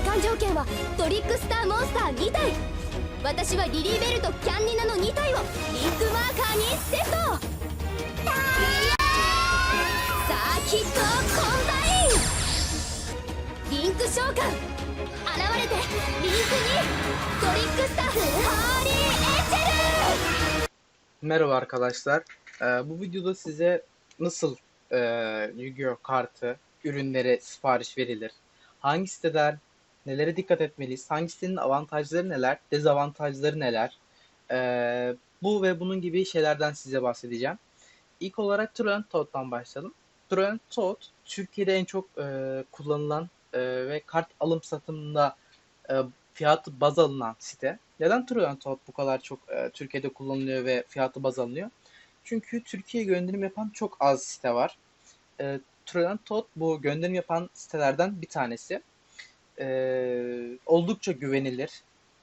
換条件はトリックスターモンスター2体私はリリーベルとキャンニナの2体をリンクマーカーにセットいやーサーキットコンバインリンク召喚現れてリンク2トリックスターホーリーエンジェル Merhaba arkadaşlar. Ee, bu videoda size nasıl e, Yu-Gi-Oh kartı ürünlere sipariş verilir? Hangi siteler, nelere dikkat etmeliyiz? Hangi sitenin avantajları neler, dezavantajları neler? Ee, bu ve bunun gibi şeylerden size bahsedeceğim. İlk olarak Truant Toad'dan başlayalım. Truant Toad, Türkiye'de en çok e, kullanılan e, ve kart alım satımında e, fiyatı baz alınan site. Neden Truant Toad bu kadar çok e, Türkiye'de kullanılıyor ve fiyatı baz alınıyor? Çünkü Türkiye gönderim yapan çok az site var. E, Truant Toad bu gönderim yapan sitelerden bir tanesi. E, oldukça güvenilir,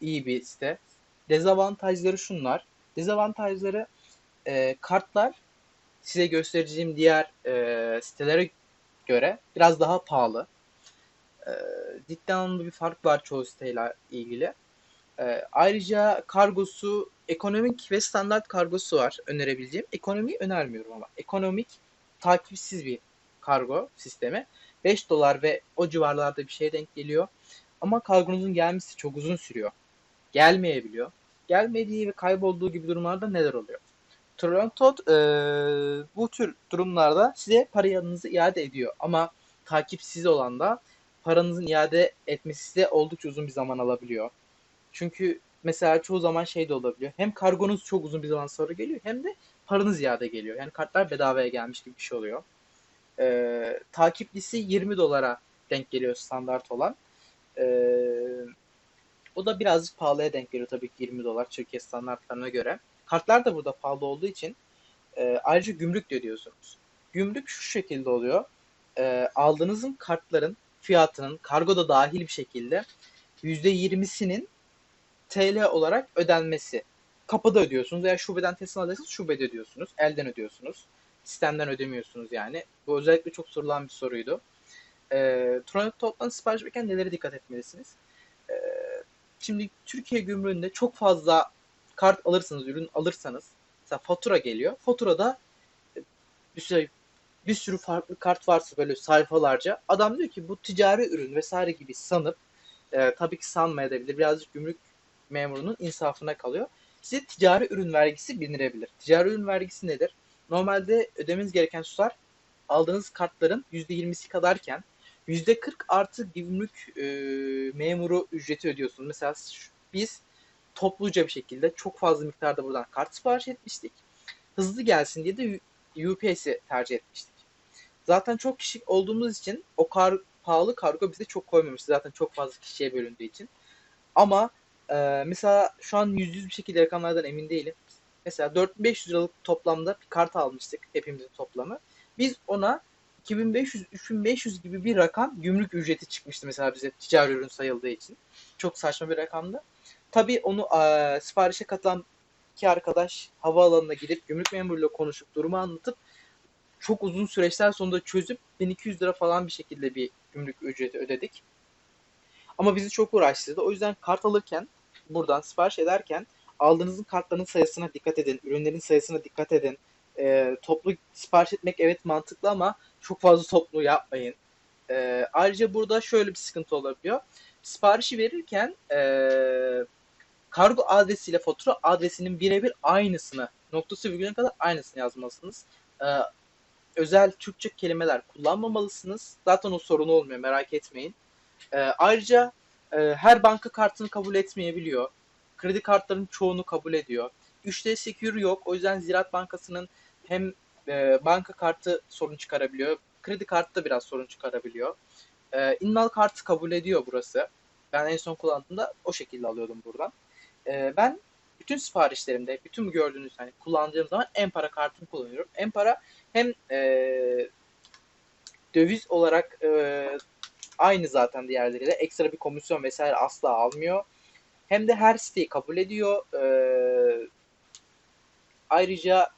iyi bir site. Dezavantajları şunlar. Dezavantajları e, kartlar size göstereceğim diğer e, sitelere göre biraz daha pahalı. E, ciddi anlamda bir fark var çoğu siteyle ilgili. E, ayrıca kargosu ekonomik ve standart kargosu var önerebileceğim. Ekonomi önermiyorum ama. Ekonomik takipsiz bir kargo sistemi. 5 dolar ve o civarlarda bir şeye denk geliyor. Ama kargonuzun gelmesi çok uzun sürüyor. Gelmeyebiliyor. Gelmediği ve kaybolduğu gibi durumlarda neler oluyor? Toronto e, bu tür durumlarda size paranızı iade ediyor. Ama takipsiz olan da paranızın iade etmesi size oldukça uzun bir zaman alabiliyor. Çünkü mesela çoğu zaman şey de olabiliyor. Hem kargonuz çok uzun bir zaman sonra geliyor hem de paranız iade geliyor. Yani kartlar bedavaya gelmiş gibi bir şey oluyor. Ee, takiplisi 20 dolara denk geliyor standart olan. Ee, o da birazcık pahalıya denk geliyor tabii ki 20 dolar Türkiye standartlarına göre. Kartlar da burada pahalı olduğu için e, ayrıca gümrük de ödüyorsunuz. Gümrük şu şekilde oluyor. E, aldığınızın kartların fiyatının kargo da dahil bir şekilde %20'sinin TL olarak ödenmesi. Kapıda ödüyorsunuz veya şubeden teslim alırsanız şubede ödüyorsunuz. Elden ödüyorsunuz. Sistemden ödemiyorsunuz yani. Bu özellikle çok sorulan bir soruydu. E, Tronet Top'tan sipariş verirken nelere dikkat etmelisiniz? E, şimdi Türkiye gümrüğünde çok fazla kart alırsanız, ürün alırsanız mesela fatura geliyor. Faturada e, bir sürü, bir sürü farklı kart varsa böyle sayfalarca adam diyor ki bu ticari ürün vesaire gibi sanıp e, tabii ki sanmayabilir. Birazcık gümrük memurunun insafına kalıyor. Size ticari ürün vergisi binirebilir. Ticari ürün vergisi nedir? Normalde ödemeniz gereken tutar aldığınız kartların %20'si kadarken %40 artı gümrük e, memuru ücreti ödüyorsunuz. Mesela biz topluca bir şekilde çok fazla miktarda buradan kart sipariş etmiştik. Hızlı gelsin diye de UPS'i tercih etmiştik. Zaten çok kişi olduğumuz için o kar, pahalı kargo bize çok koymamıştı. Zaten çok fazla kişiye bölündüğü için. Ama e, mesela şu an yüz yüz bir şekilde rakamlardan emin değilim. Mesela 4500 liralık toplamda bir kart almıştık hepimizin toplamı. Biz ona 2500-3500 gibi bir rakam gümrük ücreti çıkmıştı mesela bize ticari ürün sayıldığı için. Çok saçma bir rakamdı. Tabii onu eee, siparişe katılan iki arkadaş havaalanına gidip gümrük memuruyla konuşup durumu anlatıp çok uzun süreçler sonunda çözüp 1200 lira falan bir şekilde bir gümrük ücreti ödedik. Ama bizi çok uğraştırdı. O yüzden kart alırken buradan sipariş ederken aldığınızın kartların sayısına dikkat edin. Ürünlerin sayısına dikkat edin. Eee, toplu sipariş etmek evet mantıklı ama çok fazla toplu yapmayın. Eee, ayrıca burada şöyle bir sıkıntı olabiliyor. Siparişi verirken eee kargo adresiyle fatura adresinin birebir aynısını, noktası virgülüne kadar aynısını yazmalısınız. Ee, özel Türkçe kelimeler kullanmamalısınız. Zaten o sorun olmuyor merak etmeyin. Ee, ayrıca e, her banka kartını kabul etmeyebiliyor. Kredi kartlarının çoğunu kabul ediyor. 3D Secure yok. O yüzden Ziraat Bankası'nın hem e, banka kartı sorun çıkarabiliyor. Kredi kartı da biraz sorun çıkarabiliyor. E, İnnal kartı kabul ediyor burası. Ben en son kullandığımda o şekilde alıyordum buradan. Ee, ben bütün siparişlerimde, bütün gördüğünüz hani kullandığım zaman Empara kartını kullanıyorum. Empara hem e, döviz olarak e, aynı zaten diğerleriyle. Ekstra bir komisyon vesaire asla almıyor. Hem de her siteyi kabul ediyor. Ee, ayrıca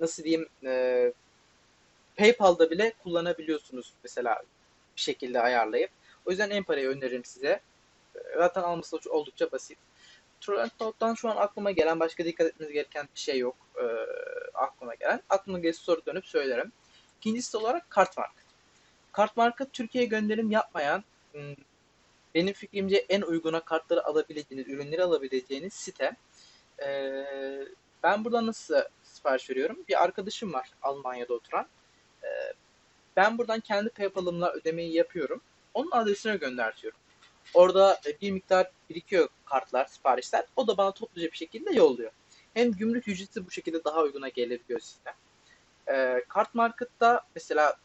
nasıl diyeyim e, PayPal'da bile kullanabiliyorsunuz mesela bir şekilde ayarlayıp. O yüzden Empara'yı öneririm size. Zaten alması oldukça basit. Trollent Note'dan şu an aklıma gelen başka dikkat etmeniz gereken bir şey yok. Ee, aklıma gelen. Aklıma gelirse soru dönüp söylerim. İkincisi olarak Kart Market. Kart Market Türkiye'ye gönderim yapmayan hmm, benim fikrimce en uyguna kartları alabileceğiniz, ürünleri alabileceğiniz site. Ee, ben buradan nasıl sipariş veriyorum? Bir arkadaşım var Almanya'da oturan. Ee, ben buradan kendi PayPal'ımla ödemeyi yapıyorum. Onun adresine göndertiyorum. Orada e, bir miktar birikiyor kartlar, siparişler. O da bana topluca bir şekilde yolluyor. Hem gümrük ücreti bu şekilde daha uyguna gelebiliyor sistem. Ee, kart Market'ta mesela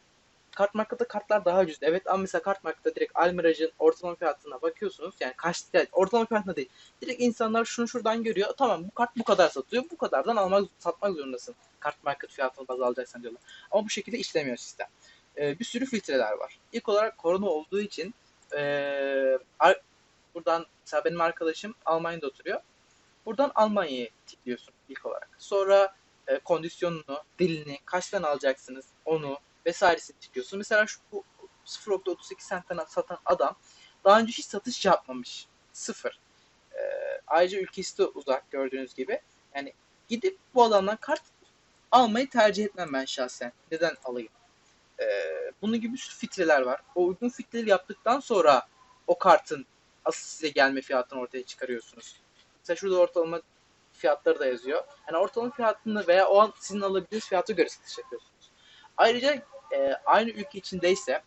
Kart Market'ta kartlar daha ucuz. Evet ama mesela Kart Market'ta direkt Almirage'ın ortalama fiyatına bakıyorsunuz. Yani kaç yani ortalama fiyatına değil. Direkt insanlar şunu şuradan görüyor. Tamam bu kart bu kadar satıyor. Bu kadardan almak satmak zorundasın. Kart Market fiyatını baz alacaksan diyorlar. Ama bu şekilde işlemiyor sistem. Ee, bir sürü filtreler var. İlk olarak korona olduğu için ee, buradan mesela benim arkadaşım Almanya'da oturuyor. Buradan Almanya'ya tıklıyorsun ilk olarak. Sonra e, kondisyonunu, dilini, kaçtan alacaksınız onu vesairesini tıklıyorsun. Mesela şu bu 0.38 centten satan adam daha önce hiç satış yapmamış. Sıfır. E, ayrıca ülkesi de uzak gördüğünüz gibi. Yani gidip bu adamdan kart almayı tercih etmem ben şahsen. Neden alayım? E, bunun gibi filtreler var. O uygun filtreleri yaptıktan sonra o kartın asıl size gelme fiyatını ortaya çıkarıyorsunuz. Mesela şurada ortalama fiyatları da yazıyor. Yani ortalama fiyatını veya o an sizin alabildiğiniz fiyatı göre satış yapıyorsunuz. Ayrıca e, aynı ülke içindeyse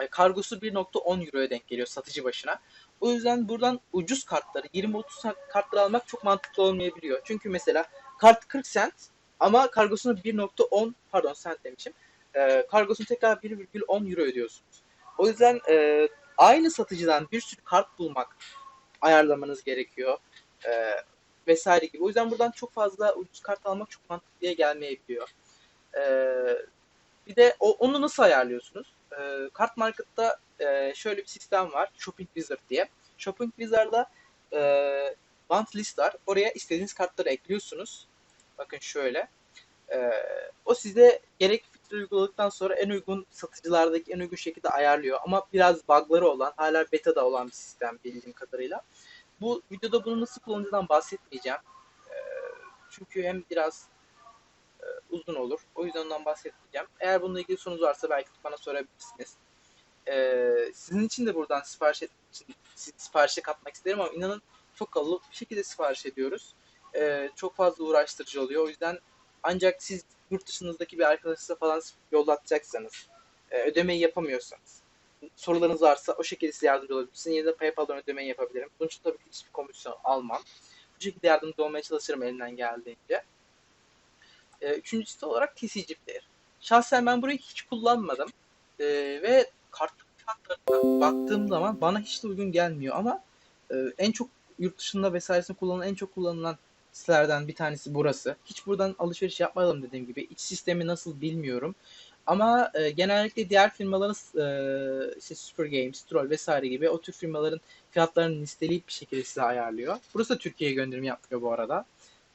e, kargosu 1.10 euroya denk geliyor satıcı başına. O yüzden buradan ucuz kartları 20-30 kartları almak çok mantıklı olmayabiliyor. Çünkü mesela kart 40 cent ama kargosunu 1.10 pardon cent demişim. E, kargosunu tekrar 1.10 euro ödüyorsunuz. O yüzden e, aynı satıcıdan bir sürü kart bulmak ayarlamanız gerekiyor. E, vesaire gibi. O yüzden buradan çok fazla ucuz kart almak çok mantıklıya gelmeyebiliyor. E, bir de o, onu nasıl ayarlıyorsunuz? E, Kart Market'ta e, şöyle bir sistem var. Shopping Wizard diye. Shopping Wizard'da e, want list var. Oraya istediğiniz kartları ekliyorsunuz. Bakın şöyle. E, o size gerek filtre uyguladıktan sonra en uygun satıcılardaki en uygun şekilde ayarlıyor. Ama biraz bug'ları olan, hala beta'da olan bir sistem bildiğim kadarıyla. Bu videoda bunu nasıl kullanacağından bahsetmeyeceğim. E, çünkü hem biraz uzun olur. O yüzden ondan bahsetmeyeceğim. Eğer bununla ilgili sorunuz varsa belki bana sorabilirsiniz. Ee, sizin için de buradan sipariş et, siparişe katmak isterim ama inanın çok kalabalık bir şekilde sipariş ediyoruz. Ee, çok fazla uğraştırıcı oluyor. O yüzden ancak siz yurt dışınızdaki bir arkadaşınıza falan yollatacaksanız, e, ödemeyi yapamıyorsanız, sorularınız varsa o şekilde size yardımcı olabilirim. Sizin yerine PayPal'dan ödemeyi yapabilirim. Bunun için tabii ki hiçbir komisyon almam. Bu şekilde yardımcı olmaya çalışırım elinden geldiğince. E, üçüncüsü olarak TCG Player. Şahsen ben burayı hiç kullanmadım. E, ve kart fiyatlarına baktığım zaman bana hiç de uygun gelmiyor ama e, en çok yurt dışında vesairesinde kullanılan en çok kullanılan sitelerden bir tanesi burası. Hiç buradan alışveriş yapmadım dediğim gibi. İç sistemi nasıl bilmiyorum. Ama e, genellikle diğer firmaların e, işte Super Games, Troll vesaire gibi o tür firmaların fiyatlarını listeleyip bir şekilde size ayarlıyor. Burası da Türkiye'ye gönderim yapmıyor bu arada.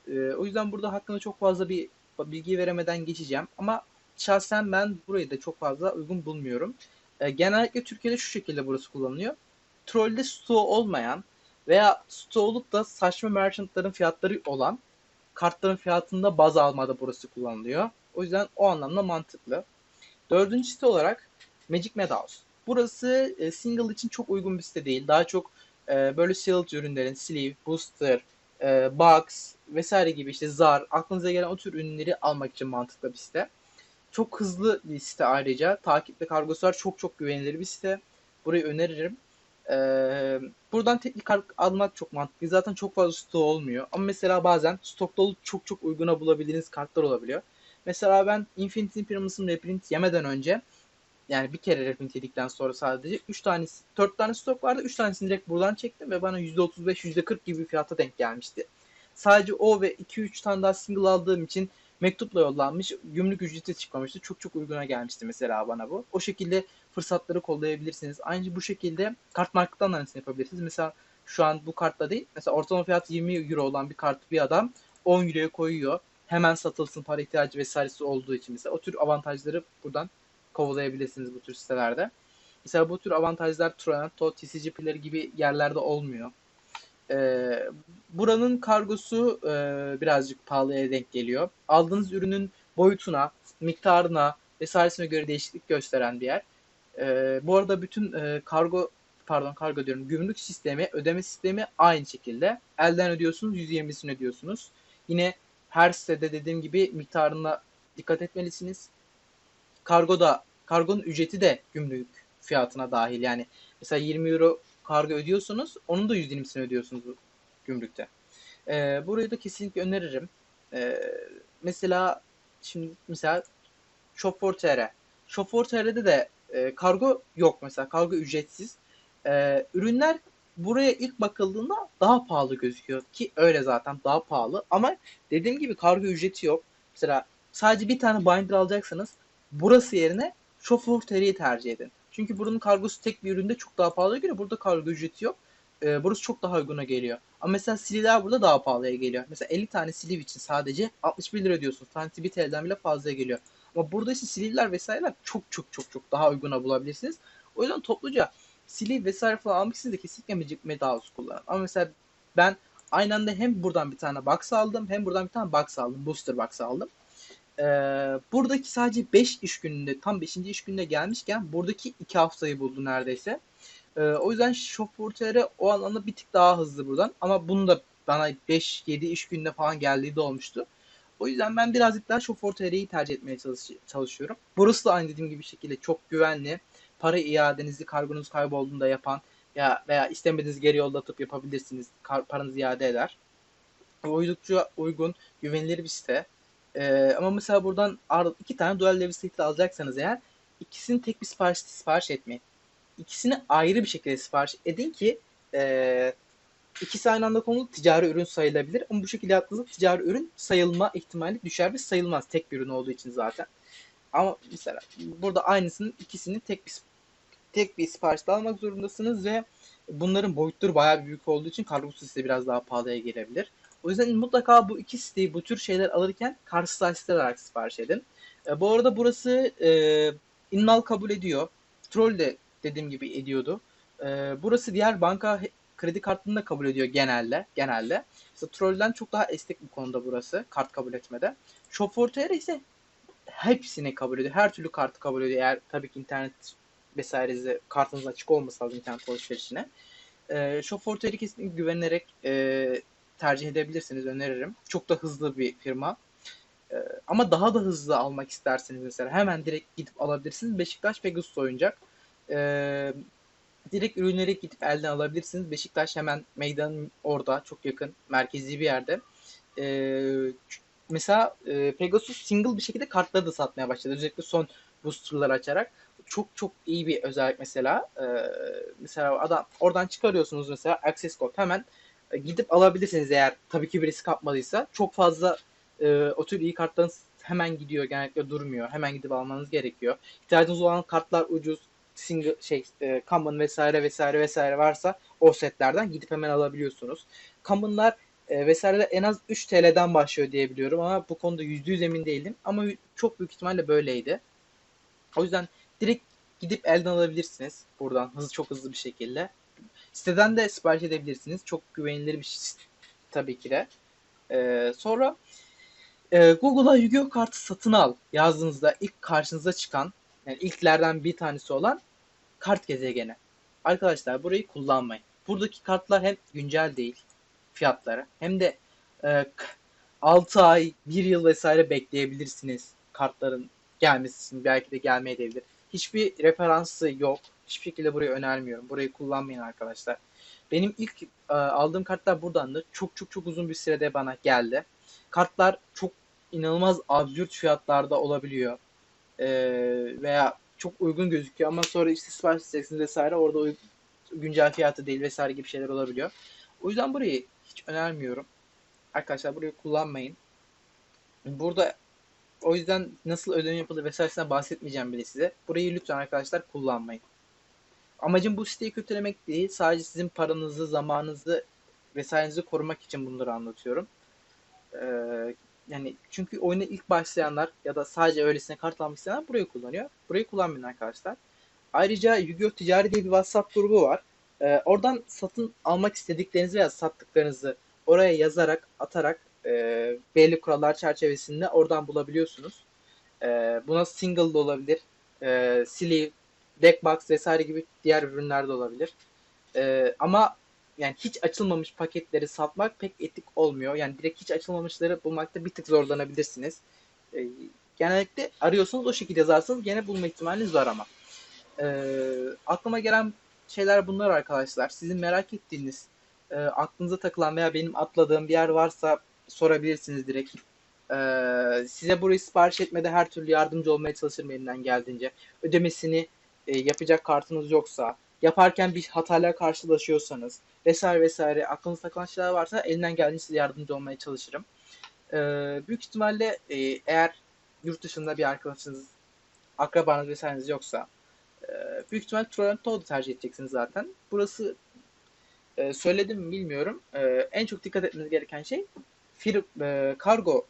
E, o yüzden burada hakkında çok fazla bir bilgi veremeden geçeceğim. Ama şahsen ben burayı da çok fazla uygun bulmuyorum. E, genellikle Türkiye'de şu şekilde burası kullanılıyor. Troll'de stoğu olmayan veya stoğu olup da saçma merchantların fiyatları olan kartların fiyatında baz almada burası kullanılıyor. O yüzden o anlamda mantıklı. Dördüncü site olarak Magic Meadows. Burası e, single için çok uygun bir site değil. Daha çok e, böyle sealed ürünlerin sleeve, booster, e, box vesaire gibi işte zar aklınıza gelen o tür ürünleri almak için mantıklı bir site. Çok hızlı bir site ayrıca. Takip ve kargosu var. Çok çok güvenilir bir site. Burayı öneririm. Ee, buradan teknik almak çok mantıklı. Zaten çok fazla stok olmuyor. Ama mesela bazen stokta olup çok çok uyguna bulabildiğiniz kartlar olabiliyor. Mesela ben Infinity Primus'un reprint yemeden önce yani bir kere reprint yedikten sonra sadece 3 tane 4 tane stok vardı. 3 tanesini direkt buradan çektim ve bana %35 %40 gibi bir fiyata denk gelmişti. Sadece o ve 2-3 tane daha single aldığım için mektupla yollanmış. Gümrük ücreti çıkmamıştı. Çok çok uyguna gelmişti mesela bana bu. O şekilde fırsatları kollayabilirsiniz. Aynı bu şekilde kart marketten aynısını yapabilirsiniz. Mesela şu an bu kartla değil. Mesela ortalama fiyatı 20 euro olan bir kartı bir adam 10 euroya koyuyor. Hemen satılsın para ihtiyacı vesairesi olduğu için mesela o tür avantajları buradan kovalayabilirsiniz bu tür sitelerde. Mesela bu tür avantajlar Toronto, TCG Player gibi yerlerde olmuyor. Ee, buranın kargosu e, birazcık pahalıya denk geliyor. Aldığınız ürünün boyutuna, miktarına vesairesine göre değişiklik gösteren bir yer. Ee, bu arada bütün e, kargo pardon kargo diyorum gümrük sistemi, ödeme sistemi aynı şekilde. Elden ödüyorsunuz, 120'sini ödüyorsunuz. Yine her sitede dediğim gibi miktarına dikkat etmelisiniz. Kargo da kargonun ücreti de gümrük fiyatına dahil. Yani mesela 20 euro kargo ödüyorsunuz, onun da 120'sini ödüyorsunuz bu gümrükte. Ee, burayı da kesinlikle öneririm. Ee, mesela şimdi mesela Shop4TR. Shop4TR'de de e, kargo yok mesela. Kargo ücretsiz. Ee, ürünler buraya ilk bakıldığında daha pahalı gözüküyor ki öyle zaten daha pahalı ama dediğim gibi kargo ücreti yok. Mesela sadece bir tane binder alacaksanız burası yerine Shop4TR'yi tercih edin. Çünkü buranın kargosu tek bir üründe çok daha pahalıya göre burada kargo ücreti yok. Ee, burası çok daha uyguna geliyor. Ama mesela silivler burada daha pahalıya geliyor. Mesela 50 tane siliv için sadece 61 lira ödüyorsunuz. Tanesi bir TL'den bile fazlaya geliyor. Ama burada ise silivler vesaireler çok çok çok çok daha uyguna bulabilirsiniz. O yüzden topluca siliv vesaire falan almak için de kesinlikle Magic Medals kullanın. Ama mesela ben aynı anda hem buradan bir tane box aldım hem buradan bir tane box aldım. Booster box aldım. Ee, buradaki sadece 5 iş gününde tam 5. iş gününe gelmişken buradaki 2 haftayı buldu neredeyse. Ee, o yüzden Shop4TR o anlamda bir tık daha hızlı buradan. Ama bunu da bana 5-7 iş günde falan geldiği de olmuştu. O yüzden ben birazcık daha Shop4TR'yi tercih etmeye çalış- çalışıyorum. Burası da aynı dediğim gibi şekilde çok güvenli. Para iadenizi kargonuz kaybolduğunda yapan ya veya istemediğiniz geri yollatıp yapabilirsiniz. Kar- paranız iade eder. Oldukça uygun, güvenilir bir site. Ee, ama mesela buradan iki tane dual level site alacaksanız eğer ikisini tek bir sipariş sipariş etmeyin. İkisini ayrı bir şekilde sipariş edin ki ee, ikisi aynı anda konulu ticari ürün sayılabilir. Ama bu şekilde yaptığınızda ticari ürün sayılma ihtimali düşer ve sayılmaz tek bir ürün olduğu için zaten. Ama mesela burada aynısının ikisini tek bir tek bir siparişte almak zorundasınız ve bunların boyutları bayağı büyük olduğu için kargosu size biraz daha pahalıya gelebilir. O yüzden mutlaka bu iki siteyi bu tür şeyler alırken karşı site olarak sipariş edin. E, bu arada burası e, innal kabul ediyor. Troll de dediğim gibi ediyordu. E, burası diğer banka kredi kartını da kabul ediyor genelde. Genelde. Mesela Troll'den çok daha esnek bu konuda burası. Kart kabul etmede. Shop4TR ise hepsini kabul ediyor. Her türlü kartı kabul ediyor. Eğer tabii ki internet vesairenize kartınız açık olmasa internet alışverişine. E, Shop4TR'yi kesinlikle güvenerek e, tercih edebilirsiniz. Öneririm. Çok da hızlı bir firma. E, ama daha da hızlı almak isterseniz mesela hemen direkt gidip alabilirsiniz. Beşiktaş Pegasus oyuncak. E, direkt ürünleri gidip elden alabilirsiniz. Beşiktaş hemen meydanın orada çok yakın merkezi bir yerde. E, mesela e, Pegasus single bir şekilde kartları da satmaya başladı. Özellikle son boosterlar açarak. Çok çok iyi bir özellik mesela. E, mesela adam oradan çıkarıyorsunuz mesela access code hemen gidip alabilirsiniz eğer tabii ki birisi kapmadıysa. Çok fazla e, o tür iyi kartların hemen gidiyor genellikle durmuyor. Hemen gidip almanız gerekiyor. İhtiyacınız olan kartlar ucuz single şey e, common vesaire vesaire vesaire varsa o setlerden gidip hemen alabiliyorsunuz. Common'lar e, vesaire en az 3 TL'den başlıyor diyebiliyorum ama bu konuda %100 emin değilim ama çok büyük ihtimalle böyleydi. O yüzden direkt gidip elden alabilirsiniz buradan hızlı çok hızlı bir şekilde. Siteden de sipariş edebilirsiniz. Çok güvenilir bir site tabii ki de. Ee, sonra e, Google'a Yu-Gi-Oh kartı satın al yazdığınızda ilk karşınıza çıkan yani ilklerden bir tanesi olan kart gezegeni. Arkadaşlar burayı kullanmayın. Buradaki kartlar hem güncel değil fiyatları hem de e, 6 ay, 1 yıl vesaire bekleyebilirsiniz kartların gelmesi için. Belki de gelmeyebilir. Hiçbir referansı yok. Hiçbir şekilde burayı önermiyorum. Burayı kullanmayın arkadaşlar. Benim ilk e, aldığım kartlar buradandı. Çok çok çok uzun bir sürede bana geldi. Kartlar çok inanılmaz absürt fiyatlarda olabiliyor. E, veya çok uygun gözüküyor ama sonra işte sipariş edeceksiniz vesaire orada güncel fiyatı değil vesaire gibi şeyler olabiliyor. O yüzden burayı hiç önermiyorum. Arkadaşlar burayı kullanmayın. Burada o yüzden nasıl ödeme yapılır vesairesinden bahsetmeyeceğim bile size. Burayı lütfen arkadaşlar kullanmayın. Amacım bu siteyi kötülemek değil. Sadece sizin paranızı, zamanınızı vesairenizi korumak için bunları anlatıyorum. Ee, yani çünkü oyuna ilk başlayanlar ya da sadece öylesine kart almak isteyenler burayı kullanıyor. Burayı kullanmayın arkadaşlar. Ayrıca Yu-Gi-Oh! Ticari diye bir WhatsApp grubu var. Ee, oradan satın almak istediklerinizi veya sattıklarınızı oraya yazarak, atarak e, belli kurallar çerçevesinde oradan bulabiliyorsunuz. Ee, buna single de olabilir, e, sleeve, deckbox vesaire gibi diğer ürünler de olabilir. Ee, ama yani hiç açılmamış paketleri satmak pek etik olmuyor. Yani direkt hiç açılmamışları bulmakta bir tık zorlanabilirsiniz. Ee, genellikle arıyorsanız o şekilde yazarsanız gene bulma ihtimaliniz var ama. Ee, aklıma gelen şeyler bunlar arkadaşlar. Sizin merak ettiğiniz, e, aklınıza takılan veya benim atladığım bir yer varsa sorabilirsiniz direkt. Ee, size burayı sipariş etmede her türlü yardımcı olmaya çalışırım elimden geldiğince. Ödemesini e, yapacak kartınız yoksa, yaparken bir hatayla karşılaşıyorsanız vesaire vesaire aklınıza takılan şeyler varsa elimden geldiğince size yardımcı olmaya çalışırım. Ee, büyük ihtimalle e, eğer yurt dışında bir arkadaşınız, akrabanız vesaireniz yoksa e, büyük ihtimal Toronto'da tercih edeceksiniz zaten. Burası e, söyledim mi bilmiyorum. E, en çok dikkat etmeniz gereken şey fir, e, kargo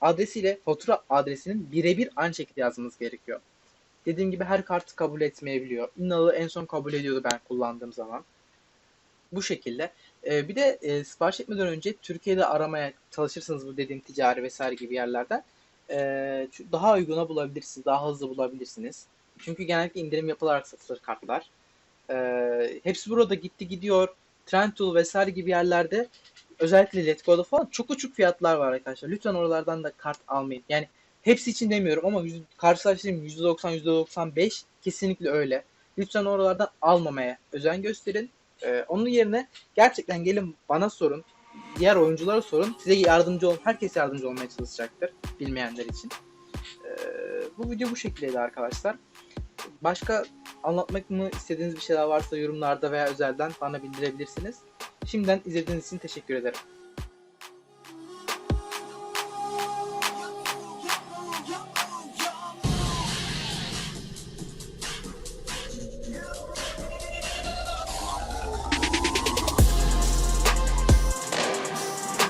adresiyle fatura adresinin birebir aynı şekilde yazmanız gerekiyor. Dediğim gibi her kartı kabul etmeyebiliyor. Innalı en son kabul ediyordu ben kullandığım zaman. Bu şekilde. E, bir de e, sipariş etmeden önce Türkiye'de aramaya çalışırsınız bu dediğim ticari vesaire gibi yerlerden. E, daha uyguna bulabilirsiniz, daha hızlı bulabilirsiniz. Çünkü genellikle indirim yapılarak satılır kartlar. E, hepsi burada gitti gidiyor. Trendyol vesaire gibi yerlerde özellikle Letgo'da falan çok uçuk fiyatlar var arkadaşlar. Lütfen oralardan da kart almayın. Yani hepsi için demiyorum ama yüz, karşılaştığım %90, %95 kesinlikle öyle. Lütfen oralardan almamaya özen gösterin. E, onun yerine gerçekten gelin bana sorun. Diğer oyunculara sorun. Size yardımcı olun. Herkes yardımcı olmaya çalışacaktır. Bilmeyenler için. E, bu video bu şekildeydi arkadaşlar. Başka anlatmak mı istediğiniz bir şeyler varsa yorumlarda veya özelden bana bildirebilirsiniz. Şimdiden izlediğiniz için teşekkür ederim.